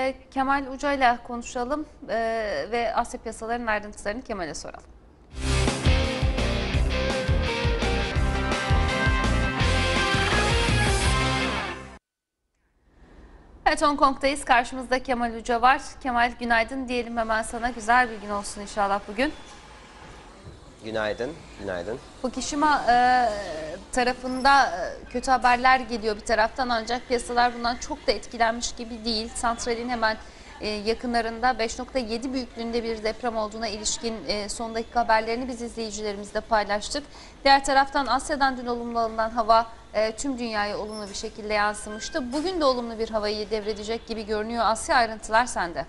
Ee, Kemal Uca ile konuşalım ee, ve Asya piyasalarının ayrıntılarını Kemal'e soralım. Evet Hong Kong'dayız. Karşımızda Kemal Uca var. Kemal günaydın diyelim hemen sana. Güzel bir gün olsun inşallah bugün. Günaydın, günaydın. Fukushima e, tarafında e, kötü haberler geliyor bir taraftan ancak piyasalar bundan çok da etkilenmiş gibi değil. Santralin hemen e, yakınlarında 5.7 büyüklüğünde bir deprem olduğuna ilişkin e, son dakika haberlerini biz izleyicilerimizle paylaştık. Diğer taraftan Asya'dan dün olumlu alınan hava tüm dünyaya olumlu bir şekilde yansımıştı. Bugün de olumlu bir havayı devredecek gibi görünüyor. Asya ayrıntılar sende.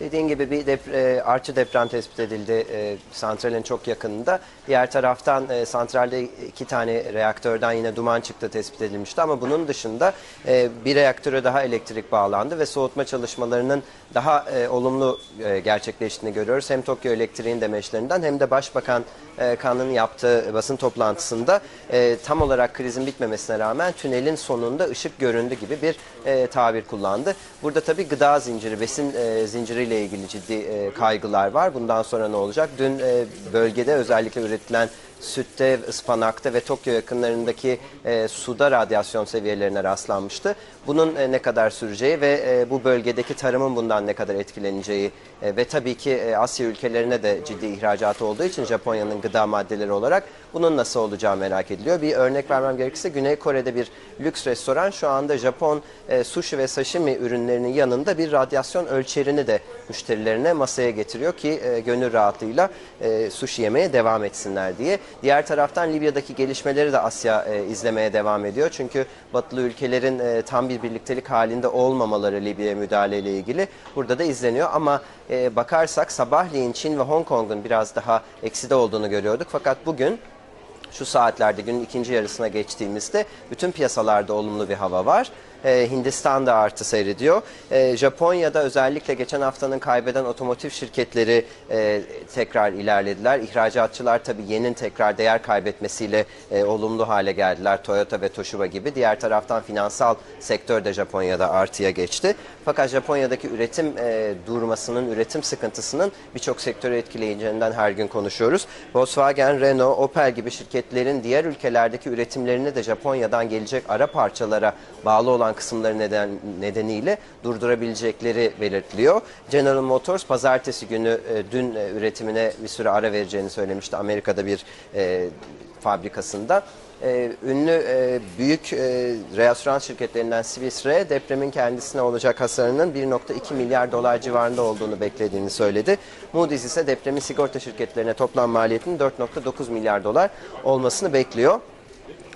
Dediğin gibi bir depre, artçı deprem tespit edildi e, santralin çok yakınında. Diğer taraftan e, santralde iki tane reaktörden yine duman çıktı tespit edilmişti ama bunun dışında e, bir reaktöre daha elektrik bağlandı ve soğutma çalışmalarının daha e, olumlu e, gerçekleştiğini görüyoruz. Hem Tokyo Elektriğin demeçlerinden hem de Başbakan e, Kan'ın yaptığı basın toplantısında e, tam olarak krizin bitmemesine rağmen tünelin sonunda ışık göründü gibi bir e, tabir kullandı. Burada tabii gıda zinciri, besin e, zinciriyle ilgili ciddi e, kaygılar var. Bundan sonra ne olacak? Dün e, bölgede özellikle üretilen sütte, ıspanakta ve Tokyo yakınlarındaki e, suda radyasyon seviyelerine rastlanmıştı. Bunun e, ne kadar süreceği ve e, bu bölgedeki tarımın bundan ne kadar etkileneceği e, ve tabii ki e, Asya ülkelerine de ciddi ihracatı olduğu için Japonya'nın gıda maddeleri olarak bunun nasıl olacağı merak ediliyor. Bir örnek vermem gerekirse Güney Kore'de bir lüks restoran şu anda Japon e, sushi ve sashimi ürünlerinin yanında bir radyasyon ölçerini de müşterilerine masaya getiriyor ki e, gönül rahatlığıyla e, sushi yemeye devam etsinler diye. Diğer taraftan Libya'daki gelişmeleri de Asya e, izlemeye devam ediyor. Çünkü batılı ülkelerin e, tam bir birliktelik halinde olmamaları Libya'ya müdahaleyle ilgili burada da izleniyor. Ama e, bakarsak sabahleyin Çin ve Hong Kong'un biraz daha ekside olduğunu görüyorduk. Fakat bugün şu saatlerde günün ikinci yarısına geçtiğimizde bütün piyasalarda olumlu bir hava var. Ee, Hindistan da artı seyrediyor. Ee, Japonya'da özellikle geçen haftanın kaybeden otomotiv şirketleri e, tekrar ilerlediler. İhracatçılar tabii yenin tekrar değer kaybetmesiyle e, olumlu hale geldiler. Toyota ve Toshiba gibi. Diğer taraftan finansal sektör de Japonya'da artıya geçti. Fakat Japonya'daki üretim e, durmasının, üretim sıkıntısının birçok sektörü etkileyeceğinden her gün konuşuyoruz. Volkswagen, Renault, Opel gibi şirketlerin diğer ülkelerdeki üretimlerini de Japonya'dan gelecek ara parçalara bağlı olan kısımları neden, nedeniyle durdurabilecekleri belirtiliyor. General Motors pazartesi günü e, dün e, üretimine bir süre ara vereceğini söylemişti Amerika'da bir e, fabrikasında. Ee, ünlü e, büyük e, restoran şirketlerinden Swiss Re depremin kendisine olacak hasarının 1.2 milyar dolar civarında olduğunu beklediğini söyledi. Moody's ise depremin sigorta şirketlerine toplam maliyetinin 4.9 milyar dolar olmasını bekliyor.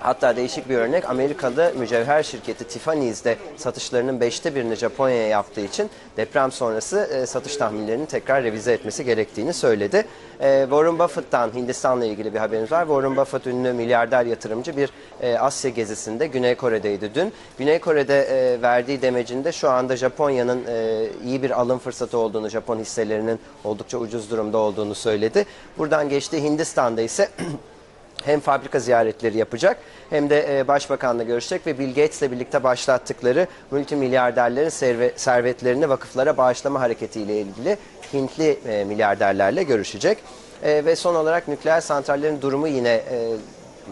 Hatta değişik bir örnek Amerikalı mücevher şirketi Tiffany's de satışlarının beşte birini Japonya'ya yaptığı için deprem sonrası e, satış tahminlerini tekrar revize etmesi gerektiğini söyledi. E, Warren Buffett'tan Hindistan'la ilgili bir haberimiz var. Warren Buffett ünlü milyarder yatırımcı bir e, Asya gezisinde Güney Kore'deydi dün. Güney Kore'de verdiği demecinde şu anda Japonya'nın iyi bir alım fırsatı olduğunu, Japon hisselerinin oldukça ucuz durumda olduğunu söyledi. Buradan geçti Hindistan'da ise hem fabrika ziyaretleri yapacak hem de e, başbakanla görüşecek ve Bill Gates'le birlikte başlattıkları multimilyarderlerin serve, servetlerini vakıflara bağışlama hareketiyle ilgili Hintli e, milyarderlerle görüşecek. E, ve son olarak nükleer santrallerin durumu yine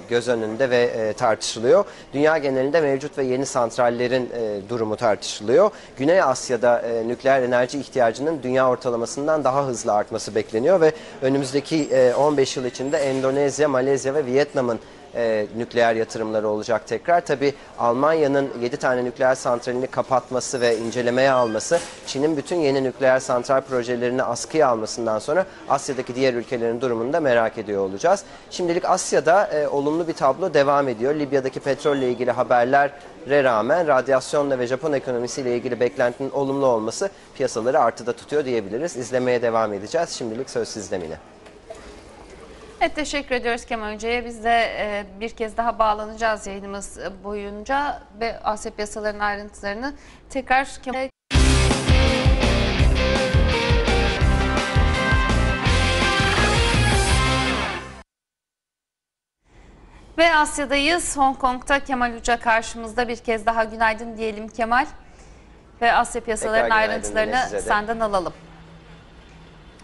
göz önünde ve e, tartışılıyor. Dünya genelinde mevcut ve yeni santrallerin e, durumu tartışılıyor. Güney Asya'da e, nükleer enerji ihtiyacının dünya ortalamasından daha hızlı artması bekleniyor ve önümüzdeki e, 15 yıl içinde Endonezya, Malezya ve Vietnam'ın e, nükleer yatırımları olacak tekrar. Tabi Almanya'nın 7 tane nükleer santralini kapatması ve incelemeye alması, Çin'in bütün yeni nükleer santral projelerini askıya almasından sonra Asya'daki diğer ülkelerin durumunu da merak ediyor olacağız. Şimdilik Asya'da e, olumlu bir tablo devam ediyor. Libya'daki petrolle ilgili haberlere rağmen radyasyonla ve Japon ekonomisiyle ilgili beklentinin olumlu olması piyasaları artıda tutuyor diyebiliriz. İzlemeye devam edeceğiz. Şimdilik söz sizde Mine. Evet teşekkür ediyoruz Kemal Hoca'ya. Biz de e, bir kez daha bağlanacağız yayınımız boyunca ve Asya piyasalarının ayrıntılarını tekrar Kemal Ve Asya'dayız. Hong Kong'ta Kemal Uca karşımızda bir kez daha günaydın diyelim Kemal. Ve Asya piyasalarının ayrıntılarını senden alalım.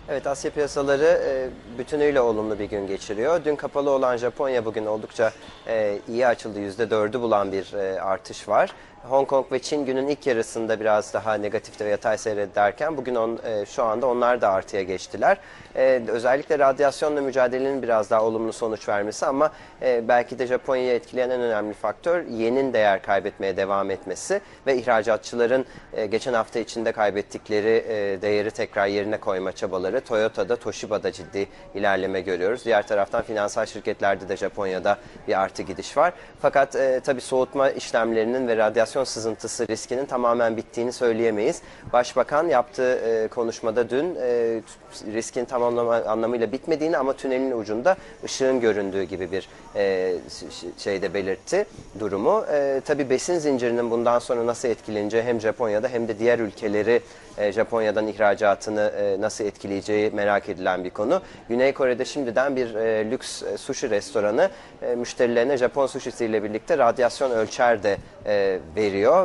Evet Asya piyasaları e, bütünüyle olumlu bir gün geçiriyor. Dün kapalı olan Japonya bugün oldukça e, iyi açıldı. %4'ü bulan bir e, artış var. Hong Kong ve Çin günün ilk yarısında biraz daha negatifte ve yatay seyrederken bugün on, e, şu anda onlar da artıya geçtiler. E, özellikle radyasyonla mücadelenin biraz daha olumlu sonuç vermesi ama e, belki de Japonya'yı etkileyen en önemli faktör yenin değer kaybetmeye devam etmesi ve ihracatçıların e, geçen hafta içinde kaybettikleri e, değeri tekrar yerine koyma çabaları. Toyota'da, Toshiba'da ciddi ilerleme görüyoruz. Diğer taraftan finansal şirketlerde de Japonya'da bir artı gidiş var. Fakat e, tabii soğutma işlemlerinin ve radyasyon sızıntısı riskinin tamamen bittiğini söyleyemeyiz. Başbakan yaptığı e, konuşmada dün e, riskin tamamlama anlamıyla bitmediğini ama tünelin ucunda ışığın göründüğü gibi bir e, şeyde belirtti durumu. E, tabii besin zincirinin bundan sonra nasıl etkileneceği hem Japonya'da hem de diğer ülkeleri e, Japonya'dan ihracatını e, nasıl etkileyeceği merak edilen bir konu. Güney Kore'de şimdiden bir e, lüks e, sushi restoranı e, müşterilerine Japon sushisiyle birlikte radyasyon ölçer de e, veriyor.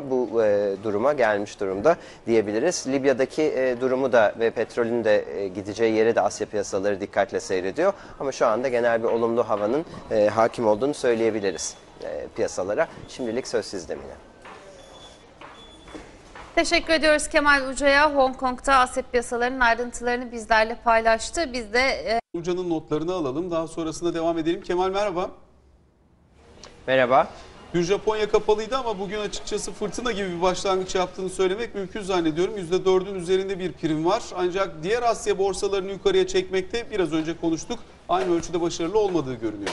Bu e, duruma gelmiş durumda diyebiliriz. Libya'daki e, durumu da ve petrolün de e, gideceği yeri de Asya piyasaları dikkatle seyrediyor. Ama şu anda genel bir olumlu havanın e, hakim olduğunu söyleyebiliriz e, piyasalara. Şimdilik söz sizde Mine. Teşekkür ediyoruz Kemal Uca'ya. Hong Kong'da Asya piyasalarının ayrıntılarını bizlerle paylaştı. Biz de e, Hoca'nın notlarını alalım. Daha sonrasında devam edelim. Kemal merhaba. Merhaba. Dün Japonya kapalıydı ama bugün açıkçası fırtına gibi bir başlangıç yaptığını söylemek mümkün zannediyorum. %4'ün üzerinde bir prim var. Ancak diğer Asya borsalarını yukarıya çekmekte biraz önce konuştuk. Aynı ölçüde başarılı olmadığı görünüyor.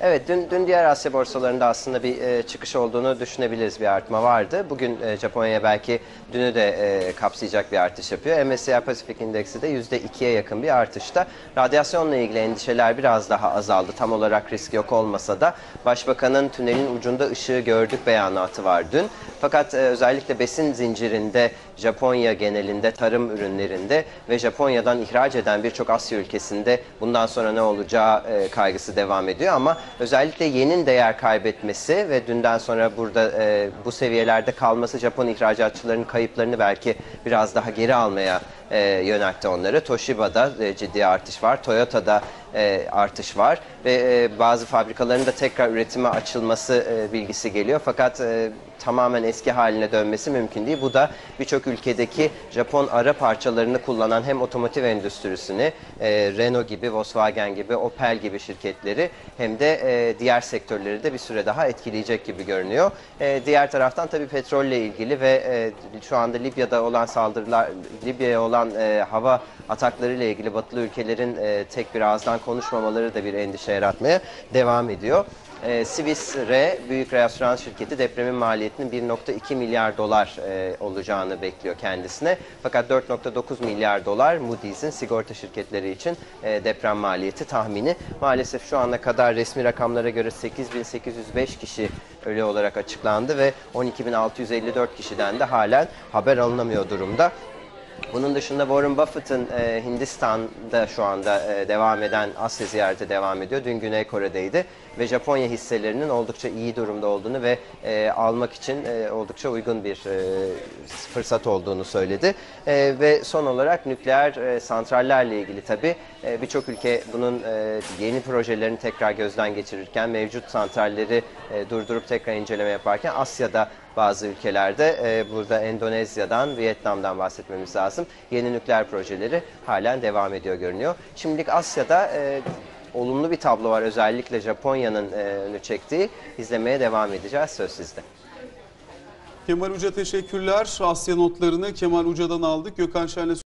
Evet, dün, dün diğer Asya borsalarında aslında bir e, çıkış olduğunu düşünebiliriz. Bir artma vardı. Bugün e, Japonya belki dünü de e, kapsayacak bir artış yapıyor. MSCI Pasifik Indeksi de %2'ye yakın bir artışta. Radyasyonla ilgili endişeler biraz daha azaldı. Tam olarak risk yok olmasa da Başbakanın tünelin ucunda ışığı gördük beyanatı var dün. Fakat e, özellikle besin zincirinde Japonya genelinde tarım ürünlerinde ve Japonya'dan ihraç eden birçok Asya ülkesinde bundan sonra ne olacağı e, kaygısı devam ediyor ama özellikle yenin değer kaybetmesi ve dünden sonra burada e, bu seviyelerde kalması Japon ihracatçıların kayıplarını belki biraz daha geri almaya e, yöneltti onları. Toshiba'da e, ciddi artış var. Toyota'da e, artış var ve e, bazı fabrikaların da tekrar üretime açılması e, bilgisi geliyor. Fakat tamamen eski haline dönmesi mümkün değil. Bu da birçok ülkedeki Japon ara parçalarını kullanan hem otomotiv endüstrisini, Renault gibi, Volkswagen gibi, Opel gibi şirketleri hem de diğer sektörleri de bir süre daha etkileyecek gibi görünüyor. Diğer taraftan tabii petrolle ilgili ve şu anda Libya'da olan saldırılar, Libya'ya olan e, hava ataklarıyla ilgili batılı ülkelerin tek bir ağızdan konuşmamaları da bir endişe yaratmaya devam ediyor. E, Swiss Re, büyük restoran şirketi depremin maliyetinin 1.2 milyar dolar e, olacağını bekliyor kendisine. Fakat 4.9 milyar dolar Moody's'in sigorta şirketleri için e, deprem maliyeti tahmini. Maalesef şu ana kadar resmi rakamlara göre 8805 kişi ölü olarak açıklandı ve 12.654 kişiden de halen haber alınamıyor durumda. Bunun dışında Warren Buffett'ın e, Hindistan'da şu anda e, devam eden Asya ziyareti devam ediyor. Dün Güney Kore'deydi ve Japonya hisselerinin oldukça iyi durumda olduğunu ve e, almak için e, oldukça uygun bir e, fırsat olduğunu söyledi. E, ve son olarak nükleer e, santrallerle ilgili tabii e, birçok ülke bunun e, yeni projelerini tekrar gözden geçirirken mevcut santralleri e, durdurup tekrar inceleme yaparken Asya'da bazı ülkelerde e, burada Endonezya'dan, Vietnam'dan bahsetmemiz lazım. Yeni nükleer projeleri halen devam ediyor görünüyor. Şimdilik Asya'da e, olumlu bir tablo var. Özellikle Japonya'nın e, önü çektiği. İzlemeye devam edeceğiz. Söz sizde. Kemal Uca teşekkürler. Asya notlarını Kemal Uca'dan aldık. Gökhan Şen'le